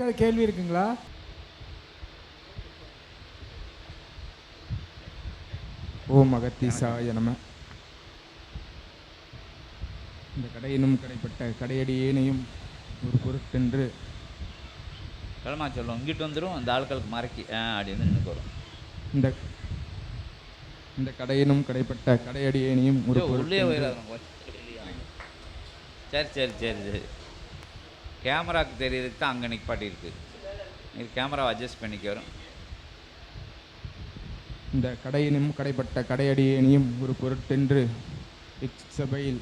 யாருக்காவது கேள்வி இருக்குங்களா? ஓம் அகத்தீசாய நம. இந்த கடையினும் கடைப்பட்ட கடையடியேனையும் ஒரு பொருட்டென்று கிளமா சொல்லும். இங்கிட்டு வந்துடும் அந்த ஆட்களுக்கு மறைக்கி ஆ அப்படி வந்து நின்று வரும். இந்த இந்த கடையினும் கடைப்பட்ட கடையடியேனையும் ஒரு உள்ளே போயிடாது சரி சரி சரி சரி. கேமராவுக்கு தெரியறதுக்கு தான் அங்கே நிற்பாட்டி இருக்கு. இது கேமராவை அட்ஜஸ்ட் பண்ணிக்க வரும். இந்த கடையினும் கடைப்பட்ட கடையடியேனையும் ஒரு பொருட்டென்று இச்சபையில்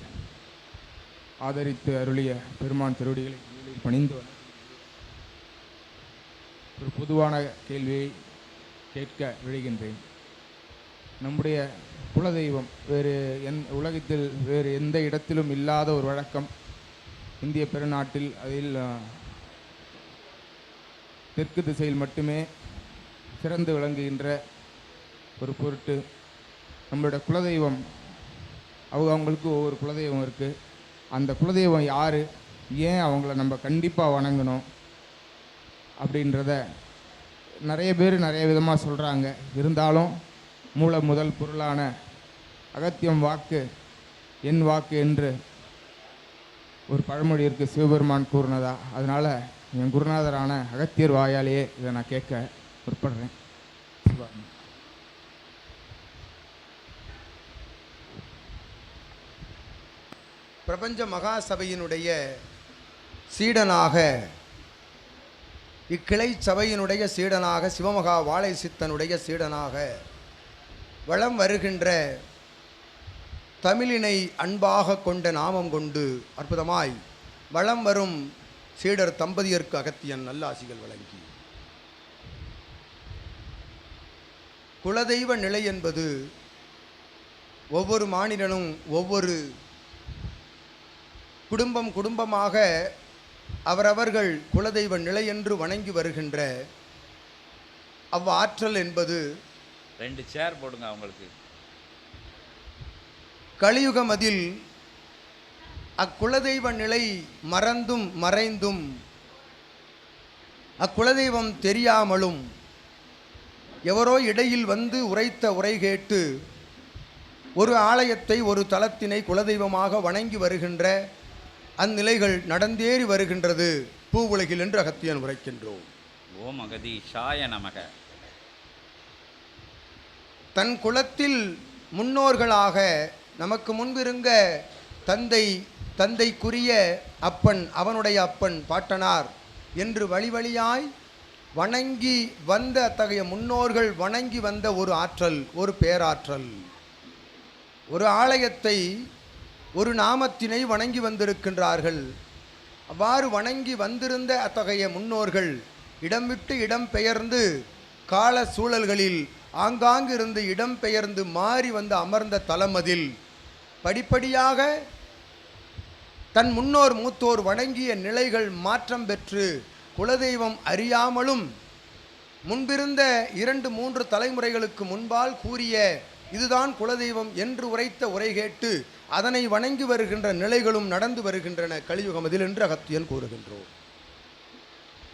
ஆதரித்து அருளிய பெருமான் திருவடிகளை பணிந்து ஒரு பொதுவான கேள்வியை கேட்க விழுகின்றேன். நம்முடைய குலதெய்வம் வேறு எந் உலகத்தில் வேறு எந்த இடத்திலும் இல்லாத ஒரு வழக்கம் இந்திய பெருநாட்டில் அதில் தெற்கு திசையில் மட்டுமே சிறந்து விளங்குகின்ற ஒரு பொருட்டு நம்மளோட குலதெய்வம். அவங்க அவங்களுக்கு ஒவ்வொரு குலதெய்வம் இருக்குது அந்த குலதெய்வம் யார்? ஏன் அவங்கள நம்ம கண்டிப்பாக வணங்கணும்? அப்படின்றத நிறைய பேர் நிறைய விதமாக சொல்கிறாங்க இருந்தாலும் மூல முதல் பொருளான அகத்தியம் வாக்கு என் வாக்கு என்று ஒரு பழமொழி இருக்குது சிவபெருமான் கூறினதா அதனால் என் குருநாதரான அகத்தியர் வாயாலேயே இதை நான் கேட்க முற்படுறேன் சிவா. பிரபஞ்ச மகாசபையினுடைய சீடனாக இக்கிளை சபையினுடைய சீடனாக சிவமகா வாழை சித்தனுடைய சீடனாக வளம் வருகின்ற தமிழினை அன்பாக கொண்ட நாமம் கொண்டு அற்புதமாய் வளம் வரும் சீடர் தம்பதியர்க்கு அகத்தியன் நல்லாசிகள் வழங்கி. குலதெய்வ நிலை என்பது ஒவ்வொரு மாநிலனும் ஒவ்வொரு குடும்பம் குடும்பமாக அவரவர்கள் குலதெய்வ நிலை என்று வணங்கி வருகின்ற அவ்வாற்றல் என்பது ரெண்டு சேர் போடுங்க அவங்களுக்கு. கலியுகமதில் அக்குலதெய்வ நிலை மறந்தும் மறைந்தும் அக்குலதெய்வம் தெரியாமலும் எவரோ இடையில் வந்து உரைத்த உரை கேட்டு ஒரு ஆலயத்தை ஒரு தலத்தினை குலதெய்வமாக வணங்கி வருகின்ற அந்நிலைகள் நடந்தேறி வருகின்றது. பூவுலகில் என்று அகத்தியன் உரைக்கின்றோம். ஓம் அகதி ஷாய நமக. தன் குலத்தில் முன்னோர்களாக நமக்கு முன்பிருங்க தந்தை தந்தைக்குரிய அப்பன் அவனுடைய அப்பன் பாட்டனார் என்று வழி வழியாய் வணங்கி வந்த அத்தகைய முன்னோர்கள் வணங்கி வந்த ஒரு ஆற்றல் ஒரு பேராற்றல். ஒரு ஆலயத்தை ஒரு நாமத்தினை வணங்கி வந்திருக்கின்றார்கள். அவ்வாறு வணங்கி வந்திருந்த அத்தகைய முன்னோர்கள் இடம் விட்டு இடம் பெயர்ந்து கால சூழல்களில் ஆங்காங்கிருந்து இடம்பெயர்ந்து இடம் பெயர்ந்து மாறி வந்து அமர்ந்த தலமதில் படிப்படியாக தன் முன்னோர் மூத்தோர் வணங்கிய நிலைகள் மாற்றம் பெற்று குலதெய்வம் அறியாமலும் முன்பிருந்த இரண்டு மூன்று தலைமுறைகளுக்கு முன்பால் கூறிய இதுதான் குலதெய்வம் என்று உரைத்த உரை கேட்டு அதனை வணங்கி வருகின்ற நிலைகளும் நடந்து வருகின்றன கலியுகமதில் என்று அகத்தியன் கூறுகின்றோம்.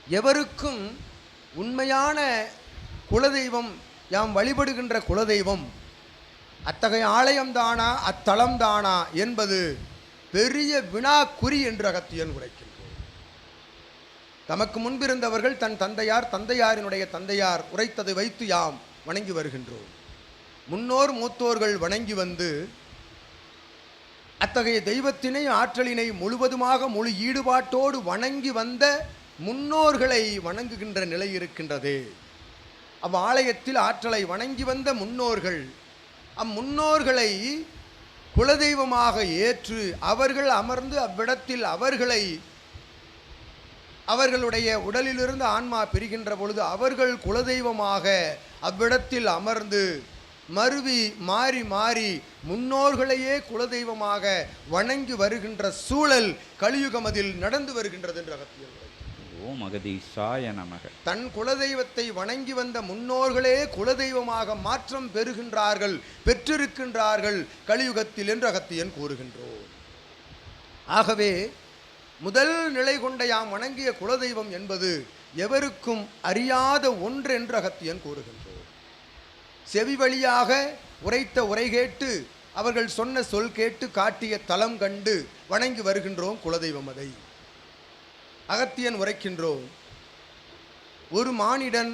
எவருக்கும் உண்மையான குலதெய்வம் யாம் வழிபடுகின்ற குலதெய்வம் அத்தகைய ஆலயம் தானா அத்தளம் தானா என்பது பெரிய வினாக்குறி என்று அகத்தியன் உரைக்கின்றோம் தமக்கு முன்பிருந்தவர்கள் தன் தந்தையார் தந்தையாரினுடைய தந்தையார் உரைத்ததை வைத்து யாம் வணங்கி வருகின்றோம். முன்னோர் மூத்தோர்கள் வணங்கி வந்து அத்தகைய தெய்வத்தினை ஆற்றலினை முழுவதுமாக முழு ஈடுபாட்டோடு வணங்கி வந்த முன்னோர்களை வணங்குகின்ற நிலை இருக்கின்றது. அவ் ஆலயத்தில் ஆற்றலை வணங்கி வந்த முன்னோர்கள் அம்முன்னோர்களை குலதெய்வமாக ஏற்று அவர்கள் அமர்ந்து அவ்விடத்தில் அவர்களை அவர்களுடைய உடலிலிருந்து ஆன்மா பிரிகின்ற பொழுது அவர்கள் குலதெய்வமாக அவ்விடத்தில் அமர்ந்து மருவி மாறி மாறி முன்னோர்களையே குலதெய்வமாக வணங்கி வருகின்ற சூழல் கலியுகமதில் நடந்து வருகின்றது என்று அகத்தியர் ஓம் அகதீசாய நமக. தன் குலதெய்வத்தை வணங்கி வந்த முன்னோர்களே குலதெய்வமாக மாற்றம் பெறுகின்றார்கள் பெற்றிருக்கின்றார்கள் கலியுகத்தில் என்று அகத்தியன் கூறுகின்றோம். ஆகவே முதல் நிலை கொண்ட யாம் வணங்கிய குலதெய்வம் என்பது எவருக்கும் அறியாத ஒன்று என்று அகத்தியன் கூறுகின்றோம். செவி வழியாக உரைத்த உரை கேட்டு அவர்கள் சொன்ன சொல் கேட்டு காட்டிய தலம் கண்டு வணங்கி வருகின்றோம் குலதெய்வம் அதை. அகத்தியன் உரைக்கின்றோம். ஒரு மானிடன்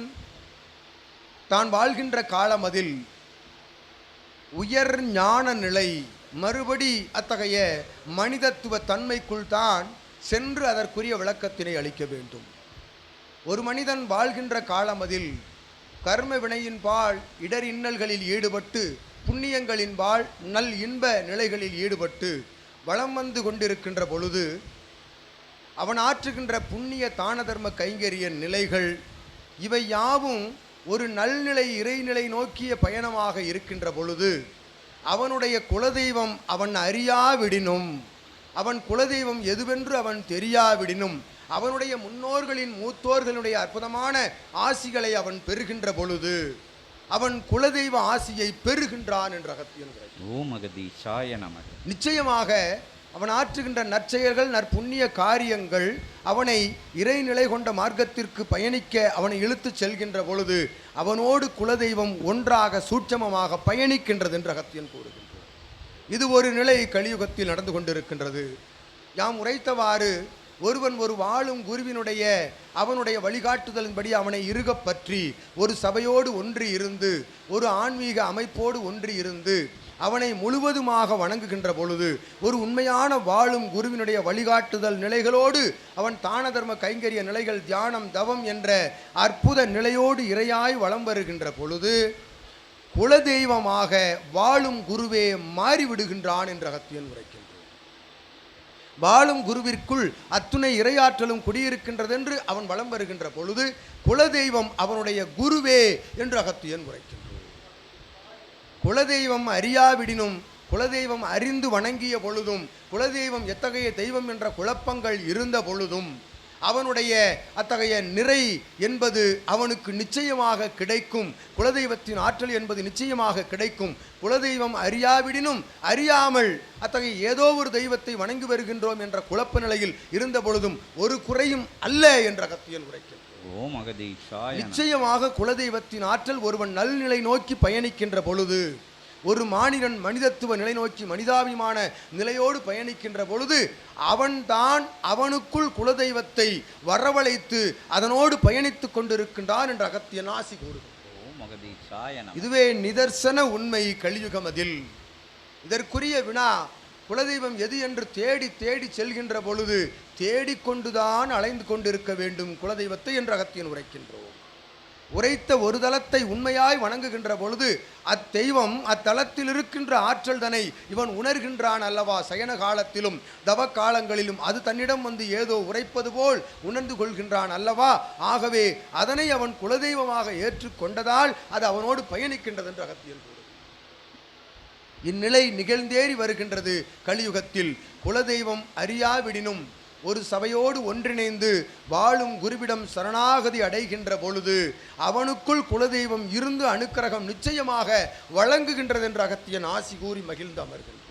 தான் வாழ்கின்ற காலம் அதில் உயர் ஞான நிலை மறுபடி அத்தகைய மனிதத்துவ தன்மைக்குள் தான் சென்று அதற்குரிய விளக்கத்தினை அளிக்க வேண்டும். ஒரு மனிதன் வாழ்கின்ற காலம் அதில் கர்ம வினையின்பால் இடர் இன்னல்களில் ஈடுபட்டு புண்ணியங்களின்பால் நல் இன்ப நிலைகளில் ஈடுபட்டு வளம் வந்து கொண்டிருக்கின்ற பொழுது அவன் ஆற்றுகின்ற புண்ணிய தான தர்ம கைங்கரிய நிலைகள் இவை யாவும் ஒரு நல்நிலை இறைநிலை நோக்கிய பயணமாக இருக்கின்ற பொழுது அவனுடைய குலதெய்வம் அவன் அறியாவிடினும் அவன் குலதெய்வம் எதுவென்று அவன் தெரியாவிடினும் அவனுடைய முன்னோர்களின் மூத்தோர்களுடைய அற்புதமான ஆசிகளை அவன் பெறுகின்ற பொழுது அவன் குலதெய்வ ஆசியை பெறுகின்றான் என்ற அகத்தியன் நிச்சயமாக அவன் ஆற்றுகின்ற நற்செயல்கள் நற்புண்ணிய காரியங்கள் அவனை இறைநிலை கொண்ட மார்க்கத்திற்கு பயணிக்க அவனை இழுத்துச் செல்கின்ற பொழுது அவனோடு குலதெய்வம் ஒன்றாக சூட்சமமாக பயணிக்கின்றது என்று அகத்தியன் கூறுகின்றார் இது ஒரு நிலை கலியுகத்தில் நடந்து கொண்டிருக்கின்றது. யாம் உரைத்தவாறு ஒருவன் ஒரு வாழும் குருவினுடைய அவனுடைய வழிகாட்டுதலின்படி அவனை இறுகப் பற்றி ஒரு சபையோடு ஒன்றி இருந்து ஒரு ஆன்மீக அமைப்போடு ஒன்றி இருந்து அவனை முழுவதுமாக வணங்குகின்ற பொழுது ஒரு உண்மையான வாழும் குருவினுடைய வழிகாட்டுதல் நிலைகளோடு அவன் தான தர்ம கைங்கரிய நிலைகள் தியானம் தவம் என்ற அற்புத நிலையோடு இறையாய் வலம் வருகின்ற பொழுது குலதெய்வமாக வாழும் குருவே மாறிவிடுகின்றான் என்று அகத்தியன் உரைக்கின்றான். வாழும் குருவிற்குள் அத்துணை இறையாற்றலும் குடியிருக்கின்றது என்று அவன் வலம் வருகின்ற பொழுது குலதெய்வம் அவனுடைய குருவே என்று அகத்தியன் உரைக்கின்றான். குலதெய்வம் அறியாவிடினும் குலதெய்வம் அறிந்து வணங்கிய பொழுதும் குலதெய்வம் எத்தகைய தெய்வம் என்ற குழப்பங்கள் இருந்த பொழுதும் அவனுடைய அத்தகைய நிறை என்பது அவனுக்கு நிச்சயமாக கிடைக்கும். குலதெய்வத்தின் ஆற்றல் என்பது நிச்சயமாக கிடைக்கும். குலதெய்வம் அறியாவிடினும் அறியாமல் அத்தகைய ஏதோ ஒரு தெய்வத்தை வணங்கி வருகின்றோம் என்ற குழப்ப நிலையில் இருந்த பொழுதும் ஒரு குறையும் அல்ல என்ற கத்தியல் உரைக்கிறது ஓம் அகதீஷாய நிச்சயமாக குலதெய்வத்தின் ஆற்றல் ஒருவன் நல்நிலை நோக்கி பயணிக்கின்ற பொழுது ஒரு மானிடன் மனிதத்துவ நிலை நோக்கி மனிதாபிமான நிலையோடு பயணிக்கின்ற பொழுது அவன்தான் அவனுக்குள் குலதெய்வத்தை வரவழைத்து அதனோடு பயணித்துக் கொண்டிருக்கின்றான் என்ற அகத்தியன் ஆசி கூறுகிறார் இதுவே நிதர்சன உண்மை கலியுகமதில். இதற்குரிய வினா குலதெய்வம் எது என்று தேடி தேடி செல்கின்ற பொழுது தேடிக்கொண்டுதான் அலைந்து கொண்டிருக்க வேண்டும் குலதெய்வத்தை என்று அகத்தியன் உரைக்கின்றோம். உரைத்த ஒரு தலத்தை உண்மையாய் வணங்குகின்ற பொழுது அத்தெய்வம் அத்தலத்தில் இருக்கின்ற ஆற்றல் தனை இவன் உணர்கின்றான் அல்லவா? சயன காலத்திலும் தவ காலங்களிலும் அது தன்னிடம் வந்து ஏதோ உரைப்பது போல் உணர்ந்து கொள்கின்றான் அல்லவா? ஆகவே அதனை அவன் குலதெய்வமாக ஏற்றுக்கொண்டதால் அது அவனோடு பயணிக்கின்றது என்று அகத்தியல் கூறும் இந்நிலை நிகழ்ந்தேறி வருகின்றது. கலியுகத்தில் குலதெய்வம் அறியாவிடினும் ஒரு சபையோடு ஒன்றிணைந்து வாழும் குருவிடம் சரணாகதி அடைகின்ற பொழுது அவனுக்குள் குலதெய்வம் இருந்து அனுக்கிரகம் நிச்சயமாக வழங்குகின்றது என்று அகத்தியன் ஆசி கூறி மகிழ்ந்து அமர்கின்றார்